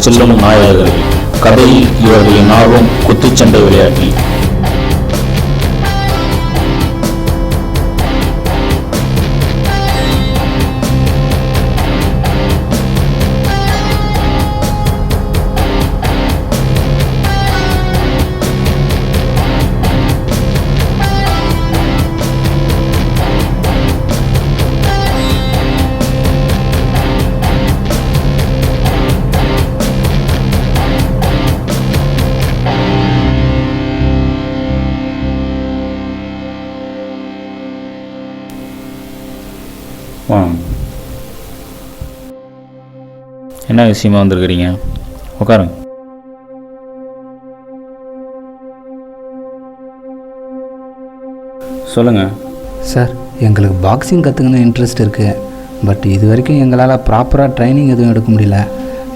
செல்லும் நாயகர்கள். கதையில் இவர்களின் ஆர்வம் குத்துச்சண்டை விளையாட்டில் வாங்க என்ன விஷயமா வந்திருக்கிறீங்க? உட்காருங்க. சொல்லுங்கள் சார் எங்களுக்கு பாக்ஸிங் கற்றுக்கணும் இன்ட்ரெஸ்ட் இருக்குது பட் இது வரைக்கும் எங்களால் ப்ராப்பராக ட்ரைனிங் எதுவும் எடுக்க முடியல.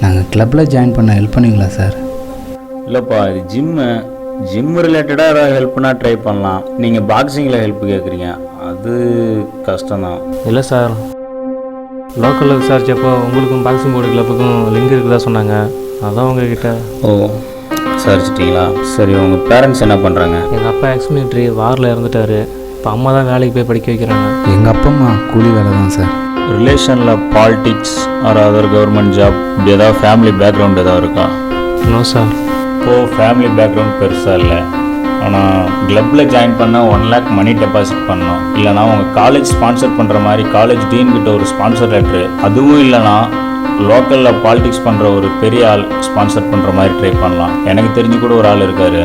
நாங்கள் கிளப்பில் ஜாயின் பண்ண ஹெல்ப் பண்ணுவீங்களா சார் இல்லைப்பா இது ஜிம்மு ஜிம் ரிலேட்டடாக ஏதாவது ஹெல்ப்னா ட்ரை பண்ணலாம். நீங்கள் பாக்ஸிங்கில் ஹெல்ப் கேட்குறீங்க அது கஷ்டம்தான். இல்லை சார். லோக்கலில் விசாரிச்சப்போ உங்களுக்கும் பாக்ஸிங் போர்டு கிளப்புக்கும் லிங்க் இருக்குதா சொன்னாங்க. அதான் உங்ககிட்ட. ஓ விசாரிச்சிட்டிங்களா? சரி உங்கள் பேரண்ட்ஸ் என்ன பண்ணுறாங்க எங்கள் அப்பா எக்ஸ் மிலிட்ரி வாரில் இறந்துட்டாரு. இப்போ அம்மா தான் வேலைக்கு போய் படிக்க வைக்கிறாங்க. எங்கள் அப்பா அம்மா கூலி வேலை தான் சார். ரிலேஷனில் politics or other government job இப்படி ஏதாவது ஃபேமிலி பேக்ரவுண்ட் ஏதாவது இருக்கா? நோ சார் இப்போது ஃபேமிலி பேக்ரவுண்ட் பெருசாக இல்லை. ஆனால் கிளப்பில் ஜாயின் பண்ணால் ஒன் லேக் மணி டெபாசிட் பண்ணணும். இல்லைனா உங்கள் காலேஜ் ஸ்பான்சர் பண்ணுற மாதிரி காலேஜ் டீன் கிட்ட ஒரு ஸ்பான்சர் லெட்ரு அதுவும் இல்லைனா லோக்கலில் பாலிடிக்ஸ் பண்ணுற ஒரு பெரிய ஆள் ஸ்பான்சர் பண்ணுற மாதிரி ட்ரை பண்ணலாம். எனக்கு தெரிஞ்சு கூட ஒரு ஆள் இருக்கார்.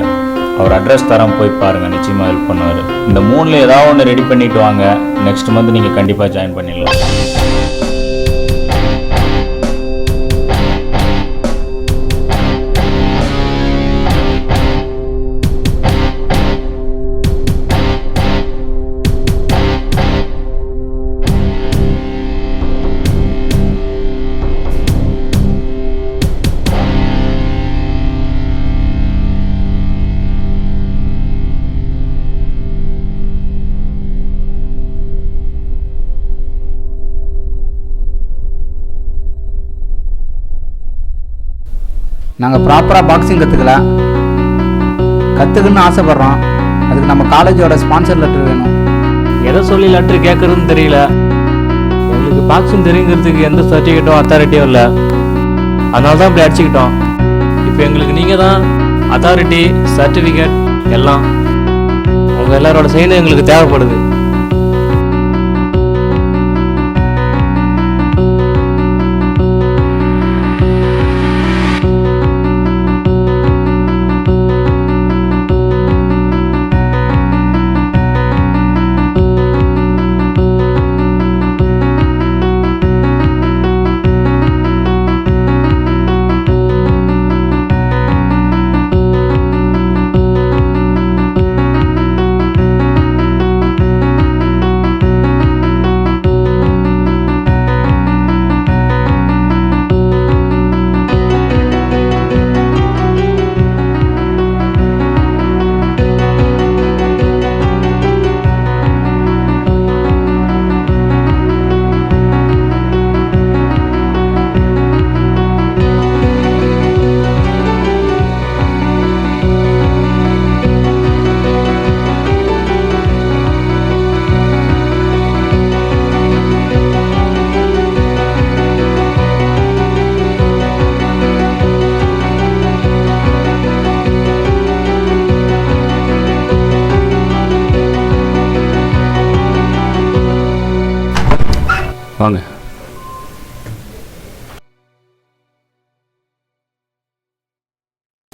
அவர் அட்ரஸ் தரம் போய் பாருங்கள் நிச்சயமாக ஹெல்ப் பண்ணுவார். இந்த மூணில் ஏதாவது ஒன்று ரெடி பண்ணிவிட்டு வாங்க. நெக்ஸ்ட் மந்த் நீங்கள் கண்டிப்பாக ஜாயின் பண்ணிடலாம். நாங்கள் ப்ராப்பராக பாக்ஸிங் கற்றுக்கல கற்றுக்கணும்னு ஆசைப்பட்றோம். அதுக்கு நம்ம காலேஜோட ஸ்பான்சர் லெட்டர் வேணும். எதை சொல்லி லெட்டர் கேட்குறதுன்னு தெரியல. எங்களுக்கு பாக்ஸிங் தெரியுங்கிறதுக்கு எந்த சர்டிஃபிகேட்டோ அத்தாரிட்டியோ இல்லை. அதனால தான் இப்படி அடிச்சுக்கிட்டோம். இப்போ எங்களுக்கு நீங்கள் தான் அத்தாரிட்டி சர்டிஃபிகேட் எல்லாம். உங்கள் எல்லாரோட சைனும் எங்களுக்கு தேவைப்படுது.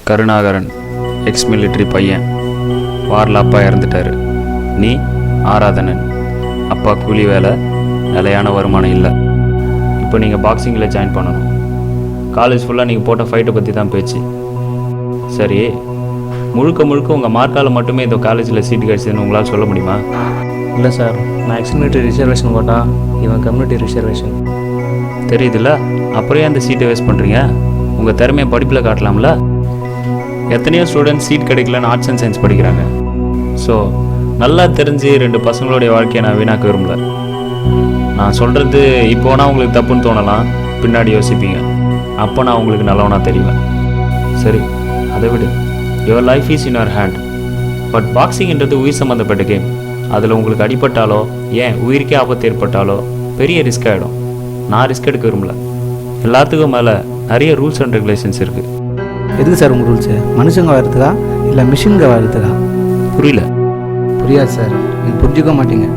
கருணாகரன் எக்ஸ் மிலிட்ரி பையன். வாரில் அப்பா இறந்துட்டாரு. நீ ஆராதனன். அப்பா கூலி வேலை நிலையான வருமானம் இல்லை. இப்போ நீங்கள் பாக்ஸிங்கில் ஜாயின் பண்ணணும். காலேஜ் ஃபுல்லாக நீங்கள் போட்ட ஃபைட்டை பற்றி தான் பேச்சு. சரி முழுக்க முழுக்க உங்கள் மார்க்கால் மட்டுமே இந்த காலேஜில் சீட்டு கிடச்சதுன்னு உங்களால் சொல்ல முடியுமா? இல்லை சார் நான் எக்ஸ் மிலிட்ரி ரிசர்வேஷன் போட்டா இவன் கம்யூனிட்டி ரிசர்வேஷன் தெரியுதுல்ல? அப்புறம் அந்த சீட்டை வேஸ்ட் பண்ணுறீங்க உங்கள் திறமையை படிப்பில் காட்டலாம்ல? எத்தனையோ ஸ்டூடெண்ட்ஸ் சீட் கிடைக்கலன்னு ஆர்ட்ஸ் அண்ட் சயின்ஸ் படிக்கிறாங்க. ஸோ நல்லா தெரிஞ்சு ரெண்டு பசங்களுடைய வாழ்க்கையை நான் வீணாக்க விரும்பல. நான் சொல்கிறது இப்போனா உங்களுக்கு தப்புன்னு தோணலாம். பின்னாடி யோசிப்பீங்க. அப்போ நான் உங்களுக்கு நல்லவனா தெரிவேன். சரி அதை விடு. Your life is in your hand but பாக்ஸிங்ன்றது உயிர் சம்மந்தப்பட்ட கேம் அதில் உங்களுக்கு அடிபட்டாலோ ஏன் உயிருக்கே ஆபத்து ஏற்பட்டாலோ பெரிய ரிஸ்க் ஆகிடும் நான் ரிஸ்க் எடுக்க விரும்பல. எல்லாத்துக்கும் மேலே நிறைய ரூல்ஸ் அண்ட் ரெகுலேஷன்ஸ் இருக்குது எதுக்கு சார் உங்கள் ரூல்ஸு மனுஷங்க வரதுக்கா இல்லை மிஷின்க வரதுக்கா புரியல. புரியாது சார். நீங்கள் புரிஞ்சுக்க மாட்டீங்க.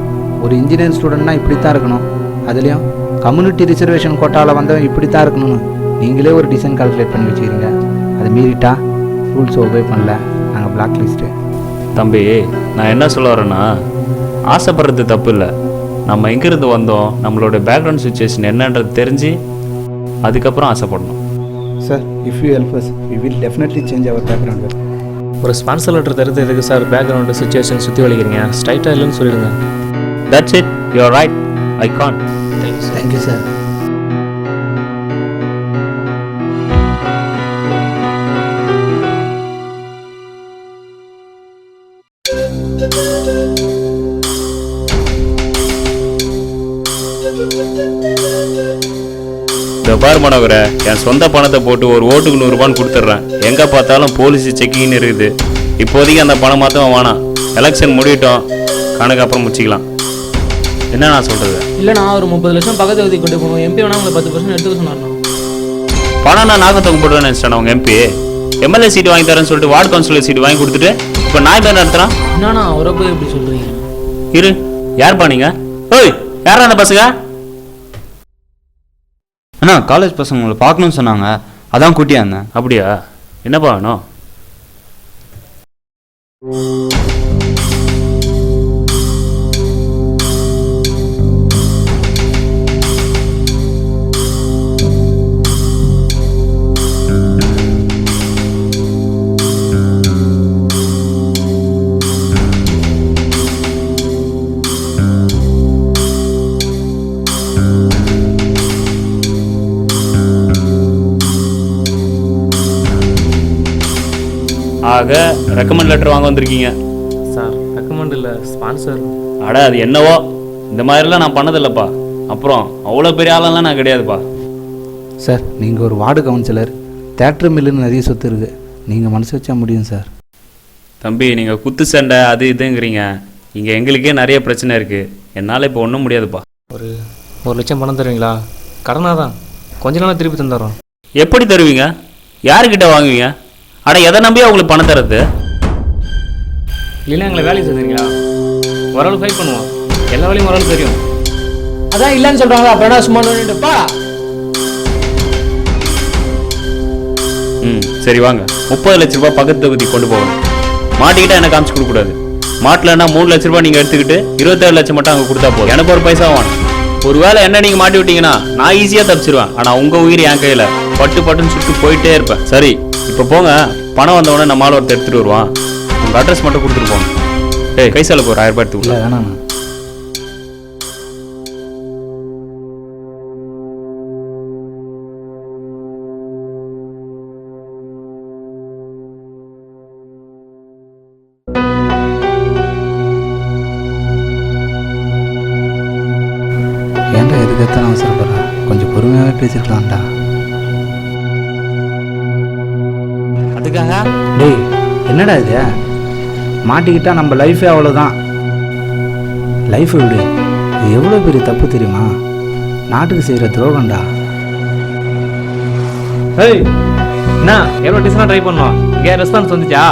ஒரு இன்ஜினியரிங் ஸ்டூடெண்ட்னா இப்படி தான் இருக்கணும். அதுலேயும் கம்யூனிட்டி ரிசர்வேஷன் கோட்டாவில் வந்தவன் இப்படி தான் இருக்கணும்னு. நீங்களே ஒரு டிசைன் கால்குலேட் பண்ணி வச்சுக்கிறீங்க. அதை மீறிட்டா ரூல்ஸ் ஒபே பண்ணல. நாங்கள் பிளாக் லிஸ்ட்டு தம்பி நான் என்ன சொல்ல வரேன்னா ஆசைப்படுறது தப்பு இல்லை. நம்ம எங்கேருந்து வந்தோம்? நம்மளோட பேக்ரவுண்ட் சுச்சுவேஷன் என்னன்றது தெரிஞ்சு அதுக்கப்புறம் ஆசைப்படணும். If you help us we will definitely change our background ஒரு ஸ்பான்சர் லெட்டர் தருது எதுக்கு சார் பேக்ரவுண்டு சுச்சுவேஷன் சுற்றி வலிக்கிறீங்க. ஸ்ட்ரைட்டாக இல்லைன்னு சொல்லிடுங்க. That's it you're right I can thank you sir இந்த பார் மனோகரை என் சொந்த பணத்தை போட்டு ஒரு ஓட்டுக்கு நூறுரூபான்னு கொடுத்துட்றேன். எங்கே பார்த்தாலும் போலீஸ் செக்கிங்னு இருக்குது. இப்போதைக்கு அந்த பணம் மாற்றம் வேணாம். எலெக்ஷன் முடியட்டும். கணக்கு அப்புறம் முடிச்சிக்கலாம். என்ன நான் சொல்கிறது இல்லைண்ணா ஒரு முப்பது லட்சம் பக்கத்து ஒதுக்கி கொண்டு போகணும் எம்பி வேணா உங்களை பத்து பர்சன்ட் எடுத்துக்க சொன்னார்ண்ணா பணம் நான் நாகத்தொங்க போட்டுன்னு நினச்சிட்டேன் உங்கள் எம்பி எம்எல்ஏ சீட் வாங்கி தரேன்னு சொல்லிட்டு வார்டு கவுன்சிலர் சீட் வாங்கி கொடுத்துட்டு இப்போ நான் பேர் நடத்துகிறான் என்னண்ணா அவரை போய் எப்படி சொல்கிறீங்க இரு. யார் பண்ணீங்க ஓய் யாரா அந்த பசங்க? அண்ணா காலேஜ் பசங்க உங்களை பார்க்கணும்னு சொன்னாங்க. அதான் கூட்டியா இருந்தேன். அப்படியா? என்னப்பா வேணும்? ஆக ரெக்கமெண்ட் லெட்டர் வாங்க வந்திருக்கீங்க. சார் ரெக்கமெண்ட் இல்லை ஸ்பான்சர் அட அது என்னவோ? இந்த மாதிரிலாம் நான் பண்ணதில்லைப்பா. அப்புறம் அவ்வளோ பெரிய ஆளெல்லாம் நான் கிடையாதுப்பா. சார் நீங்கள் ஒரு வார்டு கவுன்சிலர் தேட்டர் மில்லுன்னு நிறைய சொத்து இருக்குது நீங்கள் மனசு வச்சா முடியும் சார். தம்பி நீங்கள் குத்து சண்டை அது இதுங்கிறீங்க. இங்கே எங்களுக்கே நிறைய பிரச்சனை இருக்குது என்னால் இப்போ ஒன்றும் முடியாதுப்பா. ஒரு ஒரு லட்சம் பணம் தருவீங்களா? கடனாக தான் கொஞ்ச நாளாக திருப்பி தந்துடுறோம். எப்படி தருவீங்க? யாருக்கிட்ட வாங்குவீங்க? அட எதை நம்பி அவங்களுக்கு பணம் தர்றது இல்லைன்னா எங்களை வேலைக்கு சேர்த்துறீங்களா? ஓரளவு ஃபைட் பண்ணுவோம். எல்லா வேலையும் ஓரளவு தெரியும். அதான் இல்லைன்னு சொல்றாங்க அப்புறம் என்ன சும்மா நின்னுட்டுப்பா ம் சரி வாங்க. முப்பது லட்ச ரூபாய் பக்கத்து தொகுதி கொண்டு போகணும். மாட்டிக்கிட்டா எனக்கு காமிச்சு கொடுக்கக்கூடாது. மாட்டலன்னா மூணு லட்ச ரூபாய் நீங்கள் எடுத்துக்கிட்டு இருபத்தேழு லட்சம் மட்டும் அங்கே கொடுத்தா போதும். எனக்கு ஒரு பைசா வேணும். ஒருவேளை என்ன நீங்கள் மாட்டி விட்டீங்கன்னா நான் ஈஸியாக தப்பிச்சிருவேன். ஆனால் உங்கள் உயிர் என் கையில். பட்டு பட்டுன்னு சுட்டு போயிட்டே இருப்பேன். சரி இப்போ போங்க. பணம் வந்தவொடனே நம்மளால் ஒருத்தர் எடுத்துகிட்டு வருவான். உங்கள் அட்ரஸ் மட்டும் கொடுத்துட்டு போங்க. ஏய் கை போகிற ஆயிரம் ரூபாய் எடுத்துக்கலாம் வேணாண்ணா என்னடா இது? மாட்டிக்கிட்டா நம்ம லைஃபே அவ்வளோதான் லைஃபை விடு. இது எவ்வளோ பெரிய தப்பு தெரியுமா? நாட்டுக்கு செய்கிற துரோகம்டா. ஏய் என்ன? எவ்வளோ டிசனாக ட்ரை பண்ணோம் இங்கே ரெஸ்பான்ஸ் வந்துச்சா?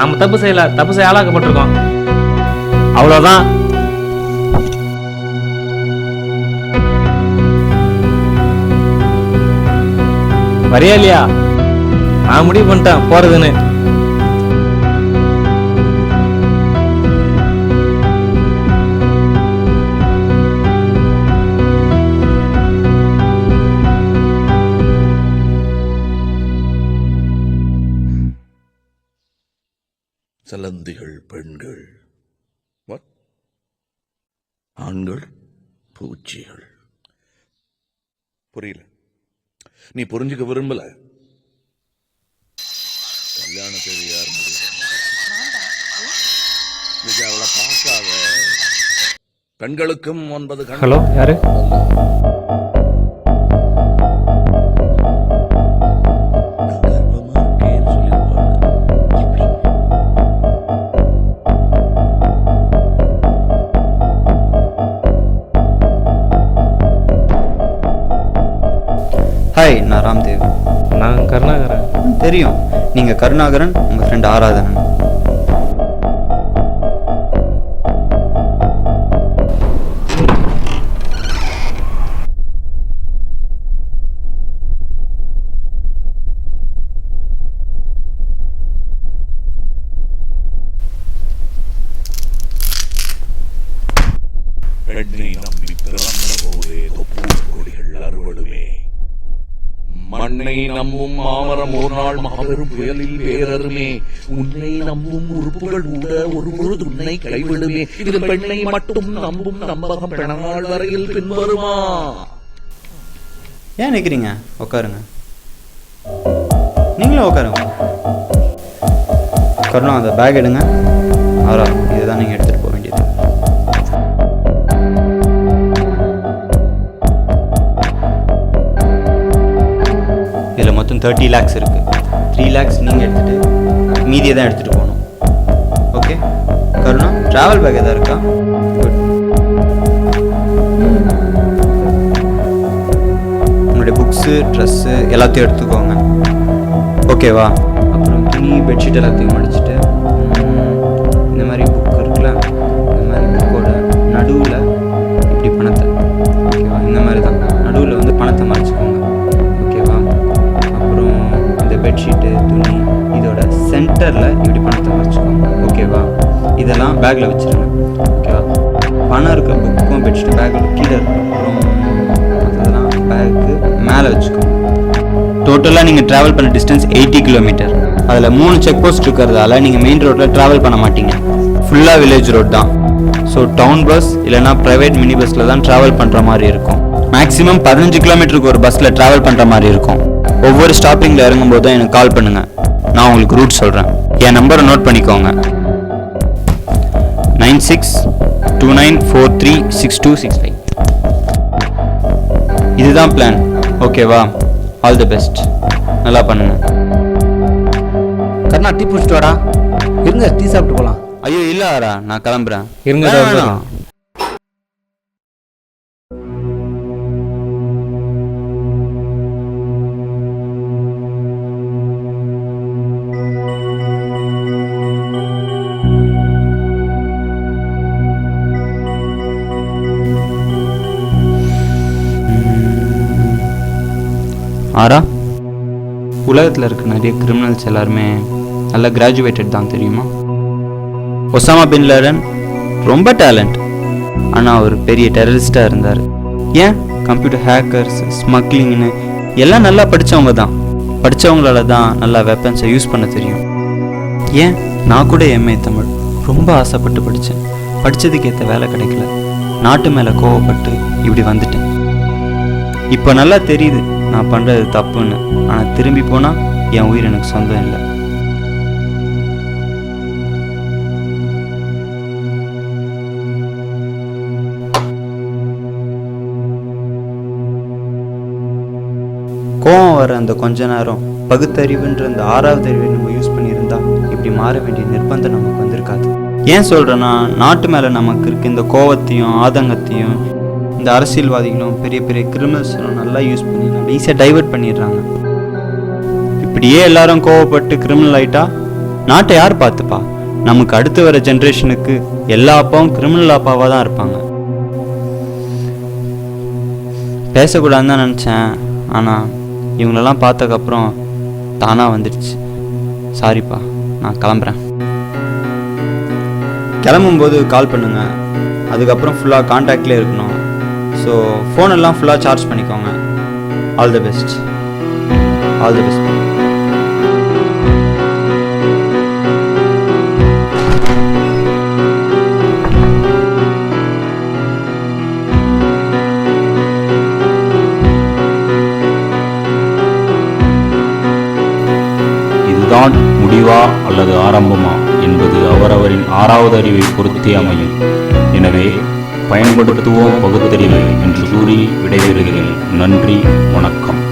நம்ம தப்பு செய்யல தப்பு செய்ய ஆளாக்கப்பட்டிருக்கோம். அவ்வளோதான் வரியா இல்லையா? நான் முடிவு பண்ணிட்டேன் போறதுன்னு. பூச்சிகள். புரியல. நீ புரிஞ்சுக்க விரும்பல. கல்யாண தேதி யார் அவளை பார்க்காத. பெண்களுக்கும் ஒன்பது ஹலோ யாரு? நீங்கள் கருணாகரன் உங்கள் ஃப்ரெண்ட் ஆராதனன். நம்மும் நம்பும் மாமரம் ஒரு நாள் மாபெரும் புயலில் வேறருமே உன்னை நம்பும் உறுப்புகள் கூட ஒரு பொழுது உன்னை கைவிடுமே. இது பெண்ணை மட்டும் நம்பும் நம்பகம் பிணநாள் வரையில் பின்வருமா? ஏன் நிற்கிறீங்க உட்காருங்க நீங்களும் உட்காருங்க கருணா அந்த பேக் எடுங்க. ஆறா இதுதான் நீங்கள் எடுத்துகிட்டு போக வேண்டியது. மொத்தம் தேர்ட்டி லேக்ஸ் இருக்குது த்ரீ லேக்ஸ் நீங்கள் எடுத்துகிட்டு மீதியை தான் எடுத்துகிட்டு போகணும். ஓகே கருணா ட்ராவல் பேக் எதாவது இருக்கா? குட் உங்களுடைய புக்ஸு ட்ரெஸ்ஸு எல்லாத்தையும் எடுத்துக்கோங்க. ஓகேவா அப்புறம் துணி பெட்ஷீட் எல்லாத்தையும் மடிச்சுட்டு சென்டரில் இப்படி பணத்தை வச்சுக்கோங்க. ஓகேவா? இதெல்லாம் பேக்கில் வச்சுருங்க. ஓகேவா? பணம் இருக்க புக்கும் பெட்ஷீட் பேக்கில் கீழே இருக்கும். அப்புறம் அதெல்லாம் பேக்கு மேலே வச்சுக்கோங்க. டோட்டலாக நீங்கள் ட்ராவல் பண்ண டிஸ்டன்ஸ் எயிட்டி கிலோமீட்டர் அதில் மூணு செக் போஸ்ட் இருக்கிறதால நீங்கள் மெயின் ரோட்டில் ட்ராவல் பண்ண மாட்டீங்க. ஃபுல்லாக வில்லேஜ் ரோட் தான். ஸோ டவுன் பஸ் இல்லைனா ப்ரைவேட் மினி பஸ்ஸில் தான் ட்ராவல் பண்ணுற மாதிரி இருக்கும். மேக்ஸிமம் பதினஞ்சு கிலோமீட்டருக்கு ஒரு பஸ்ஸில் ட்ராவல் பண்ணுற மாதிரி இருக்கும். ஒவ்வொரு ஸ்டாப்பிங்கில் இறங்கும்போது தான் எனக்கு கால் பண்ணுங்கள் நான் உங்களுக்கு ரூட் சொல்கிறேன் என் நம்பரை நோட் பண்ணிக்கோங்க. Nine six two nine four three six two six five இதுதான் பிளான் ஓகேவா ஆல் தி பெஸ்ட் நல்லா பண்ணுங்க. கருணா டீ பிடிச்சிட்டு வாடா. இருங்க டீ சாப்பிட்டு போகலாம் ஐயோ இல்ல ஆரா நான் கிளம்புறேன். இருங்க, ஆறா ஆரா? உலகத்தில் இருக்க நிறைய கிரிமினல்ஸ் எல்லாருமே நல்லா கிராஜுவேட்டட் தான் தெரியுமா? ஒசாமா பின் லேடன் ரொம்ப டேலண்ட் ஆனால் அவர் பெரிய டெரரிஸ்டாக இருந்தார். ஏன்? கம்ப்யூட்டர் ஹேக்கர்ஸ் ஸ்மக்லிங்னு எல்லாம் நல்லா படித்தவங்க தான். படித்தவங்களால தான் நல்லா வெப்பன்ஸை யூஸ் பண்ண தெரியும். ஏன்? நான் கூட எம்ஏ தமிழ். ரொம்ப ஆசைப்பட்டு படித்தேன் படித்ததுக்கு ஏற்ற வேலை கிடைக்கல. நாட்டு மேலே கோவப்பட்டு இப்படி வந்துட்டேன். இப்போ நல்லா தெரியுது. நான் பண்ணுறது தப்புன்னு. ஆனால் திரும்பி போனால் என் உயிர் எனக்கு சொந்தம் இல்லை. கோவம் வர அந்த கொஞ்ச நேரம் பகுத்தறிவுன்ற அந்த ஆறாவது அறிவை நம்ம யூஸ் பண்ணியிருந்தா இப்படி மாற வேண்டிய நிர்பந்தம் நமக்கு வந்திருக்காது. ஏன் சொல்கிறேன்னா நாட்டு மேலே நமக்கு இருக்க இந்த கோவத்தையும் ஆதங்கத்தையும் இந்த அரசியல்வாதிகளும் பெரிய பெரிய கிரிமினல்ஸும் நல்லா யூஸ் பண்ணி ஈஸியாக டைவர்ட் பண்ணிடுறாங்க. இப்படியே எல்லாரும் கோவப்பட்டு கிரிமினல் ஆயிட்டா? நாட்டை யார் பார்த்துப்பா? நமக்கு அடுத்து வர ஜென்ரேஷனுக்கு எல்லா அப்பாவும் கிரிமினல் அப்பாவாக தான் இருப்பாங்க. பேசக்கூடாதுன்னு தான் நினச்சேன். ஆனால் இவங்களெல்லாம் பார்த்ததுக்கப்புறம் தானாக வந்துடுச்சு. சாரிப்பா நான் கிளம்புறேன். கிளம்பும்போது கால் பண்ணுங்க. அதுக்கப்புறம் ஃபுல்லாக காண்டாக்ட்லேயே இருக்கணும். ஸோ ஃபோனெல்லாம் ஃபுல்லாக சார்ஜ் பண்ணிக்கோங்க. All the best all the best இதுதான் முடிவா அல்லது ஆரம்பமா என்பது அவரவரின் ஆறாவது அறிவை பொறுத்தே அமையும். எனவே பயன்படுத்துவோம் பகுத்தறிவு என்று கூறி விடைபெறுகிறேன். நன்றி வணக்கம்.